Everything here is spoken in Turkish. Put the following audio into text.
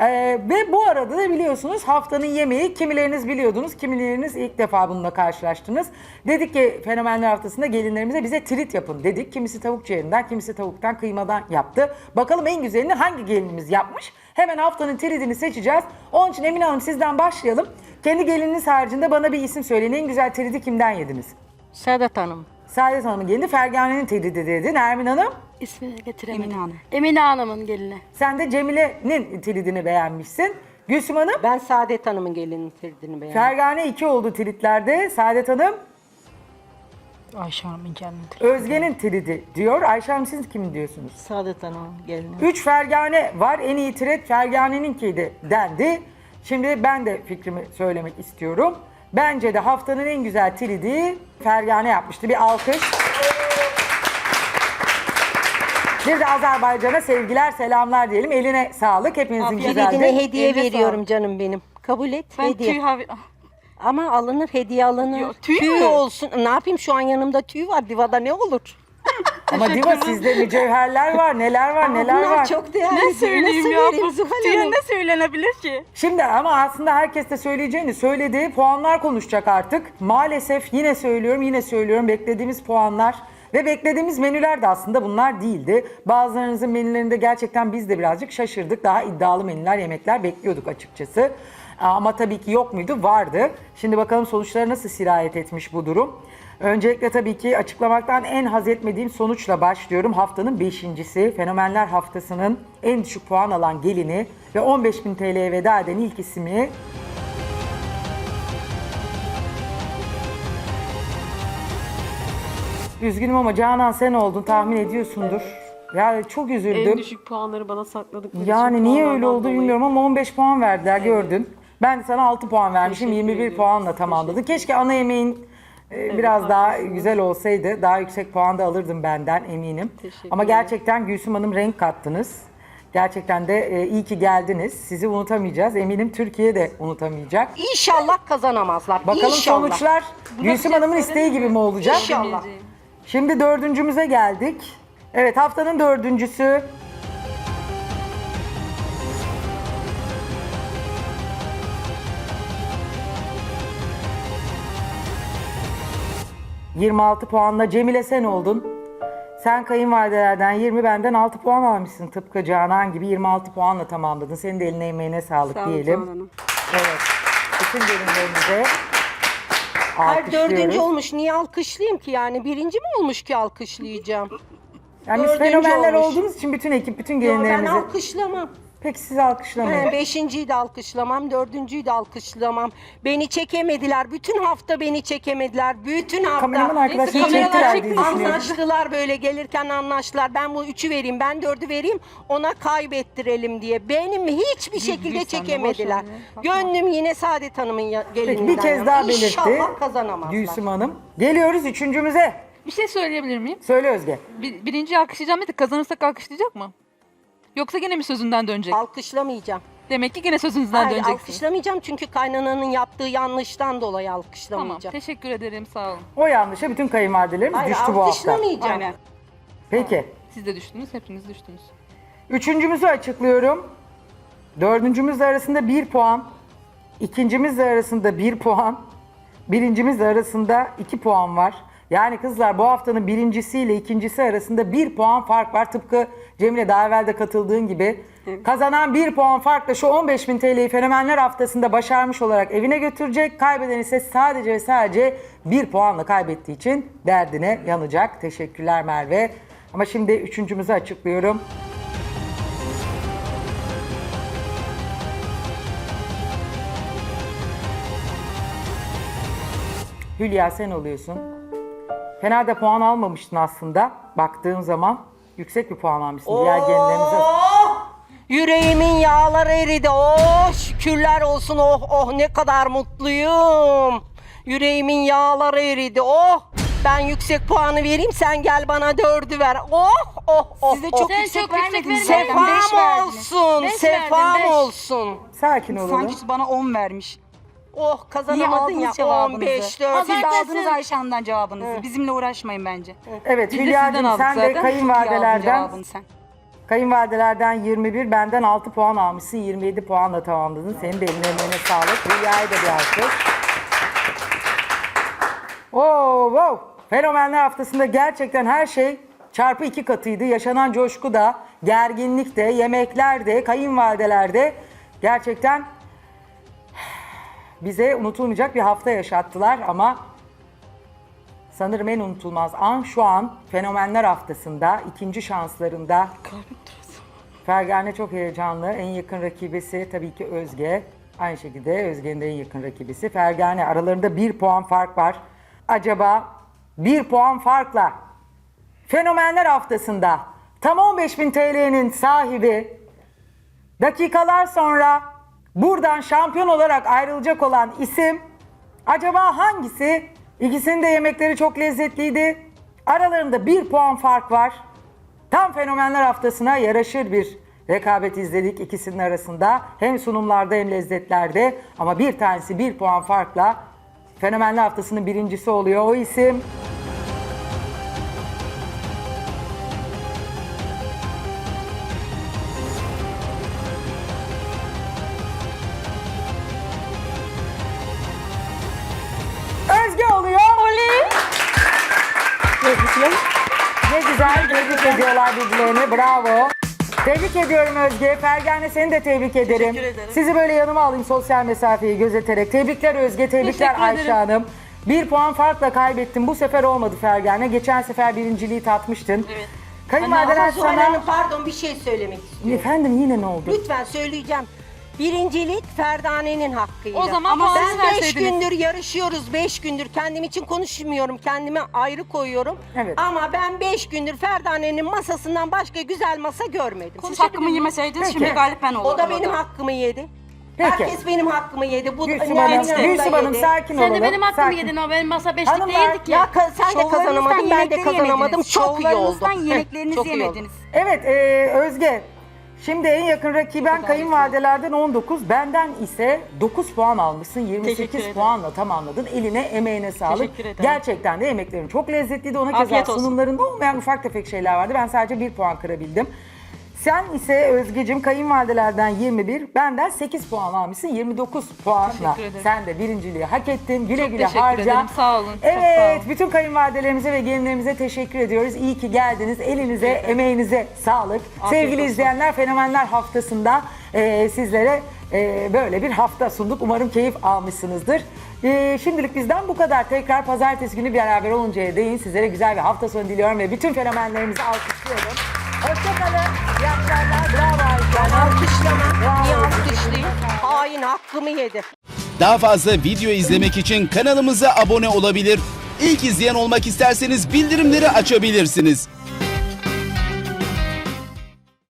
Ee, ve bu arada da biliyorsunuz haftanın yemeği kimileriniz biliyordunuz, kimileriniz ilk defa bununla karşılaştınız. Dedik ki fenomenler haftasında gelinlerimize bize trit yapın dedik. Kimisi tavuk ciğerinden, kimisi tavuktan, kıymadan yaptı. Bakalım en güzelini hangi gelinimiz yapmış? Hemen haftanın tritini seçeceğiz. Onun için Emine Hanım sizden başlayalım. Kendi gelininiz haricinde bana bir isim söyleyin. En güzel tridi kimden yediniz? Saadet Hanım. Saadet Hanım'ın gelini Fergane'nin tridi dedi. Nermin Hanım? İsmini getiremedim. Emine Hanım. Emine Hanım'ın gelini. Sen de Cemile'nin tridini beğenmişsin. Gülsüm Hanım? Ben Saadet Hanım'ın gelinin tirdini beğendim. Fergane 2 oldu tritlerde. Saadet Hanım Ayşe Hanım'ın kendini Özge'nin tridi diyor. Ayşe Hanım siz kimin diyorsunuz? Saadet Hanım'ın gelini. 3 Fergane var. En iyi trit Fergane'ninkiydi dendi. Şimdi ben de fikrimi söylemek istiyorum. Bence de haftanın en güzel tridi Fergane yapmıştı. Bir alkış. Bir de Azerbaycan'a sevgiler, selamlar diyelim. Eline sağlık. Hepinizin güzeldi. Tiridine hediye Eline veriyorum sağlık. canım benim. Kabul et Ben hediye. tüy havi... Ama alınır hediye alınır. Yo, tüy mü? olsun. Ne yapayım şu an yanımda tüy var. Divada ne olur? Ama Diva sizde mücevherler var, neler var, neler Bunlar var. çok değerli. Ne söyleyeyim Nasıl ya? Tüye Hanım? ne söylenebilir ki? Şimdi ama aslında herkes de söyleyeceğini söylediği puanlar konuşacak artık. Maalesef yine söylüyorum yine söylüyorum beklediğimiz puanlar ve beklediğimiz menüler de aslında bunlar değildi. Bazılarınızın menülerinde gerçekten biz de birazcık şaşırdık. Daha iddialı menüler, yemekler bekliyorduk açıkçası. Ama tabii ki yok muydu? Vardı. Şimdi bakalım sonuçlara nasıl sirayet etmiş bu durum. Öncelikle tabii ki açıklamaktan en haz etmediğim sonuçla başlıyorum. Haftanın beşincisi, Fenomenler Haftası'nın en düşük puan alan gelini ve 15.000 TL'ye veda eden ilk ismi Üzgünüm ama Canan sen oldun tahmin ediyorsundur. Ya çok üzüldüm. En düşük puanları bana sakladıkları için Yani niye öyle puanlardan oldu dolayı. bilmiyorum ama 15 puan verdiler gördün. Ben sana 6 puan vermişim. Teşekkür 21 ediyorum. puanla tamamladın. Keşke ana yemeğin e, biraz daha güzel olsaydı. Daha yüksek puan da alırdın benden eminim. Teşekkür Ama ederim. gerçekten Gülsüm Hanım renk kattınız. Gerçekten de e, iyi ki geldiniz. Sizi unutamayacağız. Eminim Türkiye de unutamayacak. İnşallah kazanamazlar. Bakalım İnşallah. sonuçlar Gülsüm Hanım'ın isteği gibi mi olacak? İnşallah. Şimdi dördüncümüze geldik. Evet haftanın dördüncüsü. ...26 puanla Cemile sen oldun. Sen kayınvalidelerden 20 benden 6 puan almışsın. Tıpkı Canan gibi 26 puanla tamamladın. Senin de eline emeğine sağlık Sağ olun, diyelim. Evet. Bütün gelinlerimize Her alkışlıyoruz. dördüncü olmuş. Niye alkışlayayım ki yani? Birinci mi olmuş ki alkışlayacağım? Yani biz dördüncü fenomenler olmuş. olduğumuz için bütün ekip, bütün Yo, ben gelinlerimizi... alkışlamam. Peki siz alkışlamayın. He, beşinciyi de alkışlamam, dördüncüyü de alkışlamam. Beni çekemediler. Bütün hafta beni çekemediler. Bütün hafta. Kameraman arkadaşlar Yine çektiler diye düşünüyorum. Anlaştılar böyle gelirken anlaştılar. Ben bu üçü vereyim, ben dördü vereyim. Ona kaybettirelim diye. Benim hiçbir şekilde çekemediler. Gönlüm yine Saadet Hanım'ın ya- gelininden. Peki bir kez yana. daha belirtti. İnşallah kazanamazlar. Gülsüm Hanım. Geliyoruz üçüncümüze. Bir şey söyleyebilir miyim? Söyle Özge. Bir, birinciyi alkışlayacağım dedi. Kazanırsak alkışlayacak mı? Yoksa gene mi sözünden dönecek? Alkışlamayacağım. Demek ki gene sözünüzden Hayır, döneceksin. alkışlamayacağım çünkü kaynananın yaptığı yanlıştan dolayı Tamam. alkışlamayacağım. Teşekkür ederim. Sağ olun. O yanlışa bütün kayınvalidelerimiz Hayır, düştü bu hafta. alkışlamayacağım. Aynen. Peki. Siz de düştünüz. Hepiniz düştünüz. Üçüncümüzü açıklıyorum. Dördüncümüzle arasında bir puan. İkincimizle arasında bir puan. Birincimizle arasında iki puan var. Yani kızlar bu haftanın birincisiyle ikincisi arasında bir puan fark var. Tıpkı Cemile daha evvel de katıldığın gibi. Kazanan bir puan farkla şu 15.000 TL'yi Fenomenler Haftası'nda başarmış olarak evine götürecek. Kaybeden ise sadece ve sadece bir puanla kaybettiği için derdine yanacak. Teşekkürler Merve. Ama şimdi üçüncümüzü açıklıyorum. Hülya sen oluyorsun. Fena da puan almamıştın aslında. Baktığım zaman yüksek bir puan almışsın. Diğer gelinlerinize. Yüreğimin yağları eridi. Oh şükürler olsun. Oh oh ne kadar mutluyum. Yüreğimin yağları eridi. Oh ben yüksek puanı vereyim sen gel bana dördü ver. Oh oh oh. Size oh. çok yüksek vermediniz. zaten, beş Sefam verdiniz. olsun. Beş Sefam beş. olsun. Sakin olalım. Sanki bana 10 vermiş. Oh kazanamadın ya aldınız cevabınızı? 15 4. Siz de aldınız Ayşe Hanım'dan cevabınızı. Bizimle uğraşmayın bence. Evet Biz de Hülya'cığım aldık sen de. Çok iyi aldın kayınvalidelerden cevabını sen. Kayınvalidelerden 21, benden 6 puan almışsın. 27 puanla tamamladın. Senin de eline emeğine sağlık. Hülya'ya da bir alkış. Oo, wow. Fenomenler haftasında gerçekten her şey çarpı iki katıydı. Yaşanan coşku da, gerginlik de, yemekler de, kayınvalideler de gerçekten bize unutulmayacak bir hafta yaşattılar ama sanırım en unutulmaz an şu an Fenomenler haftasında ikinci şanslarında Fergane çok heyecanlı. En yakın rakibesi tabii ki Özge. Aynı şekilde Özge'nin de en yakın rakibisi. Fergane aralarında bir puan fark var. Acaba bir puan farkla Fenomenler haftasında tam 15.000 TL'nin sahibi dakikalar sonra buradan şampiyon olarak ayrılacak olan isim acaba hangisi? İkisinin de yemekleri çok lezzetliydi. Aralarında bir puan fark var. Tam fenomenler haftasına yaraşır bir rekabet izledik ikisinin arasında. Hem sunumlarda hem lezzetlerde ama bir tanesi bir puan farkla fenomenler haftasının birincisi oluyor. O isim tebrik ediyorlar birbirlerini. Bravo. Tebrik ediyorum Özge. Fergane seni de tebrik ederim. Sizi böyle yanıma alayım sosyal mesafeyi gözeterek. Tebrikler Özge, tebrikler Teşekkür Ayşe ederim. Hanım. Bir puan farkla kaybettim. Bu sefer olmadı Fergane. Geçen sefer birinciliği tatmıştın. Evet. Kayınvalideler Ama Zuhal sana... Hanım pardon bir şey söylemek istiyorum. Efendim yine ne oldu? Lütfen söyleyeceğim. Birincilik Ferdane'nin hakkıydı. O zaman Ama ben 5 verseydiniz. gündür yarışıyoruz. 5 gündür kendim için konuşmuyorum. Kendimi ayrı koyuyorum. Evet. Ama ben 5 gündür Ferdane'nin masasından başka güzel masa görmedim. Siz hakkımı yemeseydiniz Peki. şimdi galip ben olurdum. O da benim hakkımı yedi. Peki. Herkes benim hakkımı yedi. Bu Gülsüm Hanım, Hanım da Gülsüm Hanım yedi. sakin Sen olalım. de benim hakkımı sakin. yedin ama benim masa beşlik Hanımlar, değildi ki. Ya ka- sen de kazanamadın, ben de kazanamadım. Çok iyi oldu. Şovlarınızdan yemeklerinizi çok iyi oldu. yemediniz. Evet e, Özge. Şimdi en yakın rakiben kayınvalidelerden 19, benden ise 9 puan almışsın. 28 ederim. puanla tamamladın. Eline, emeğine sağlık. Teşekkür ederim. Gerçekten de yemeklerin çok lezzetliydi. Ona keza Afiyet olsun. sunumlarında olmayan ufak tefek şeyler vardı. Ben sadece 1 puan kırabildim. Sen ise Özgecim kayınvalidelerden 21, benden 8 puan almışsın. 29 puanla Teşekkür ederim. sen de birinciliği hak ettin. Güle güle teşekkür harca. ederim. Sağ olun. Çok Evet, sağ olun. bütün kayınvalidelerimize ve gelinlerimize teşekkür ediyoruz. İyi ki geldiniz. Elinize, emeğinize sağlık. Sevgili izleyenler, Fenomenler Haftası'nda e, sizlere e, böyle bir hafta sunduk. Umarım keyif almışsınızdır. E, şimdilik bizden bu kadar. Tekrar pazartesi günü beraber oluncaya değin. Sizlere güzel bir hafta sonu diliyorum ve bütün fenomenlerimizi alkışlıyorum. Hoşçakalın. İyi akşamlar. Bravo Ayşe. Alkışlama. Bravo. Niye alkışlayayım? Hain hakkımı yedi. Daha fazla video izlemek için kanalımıza abone olabilir. İlk izleyen olmak isterseniz bildirimleri açabilirsiniz.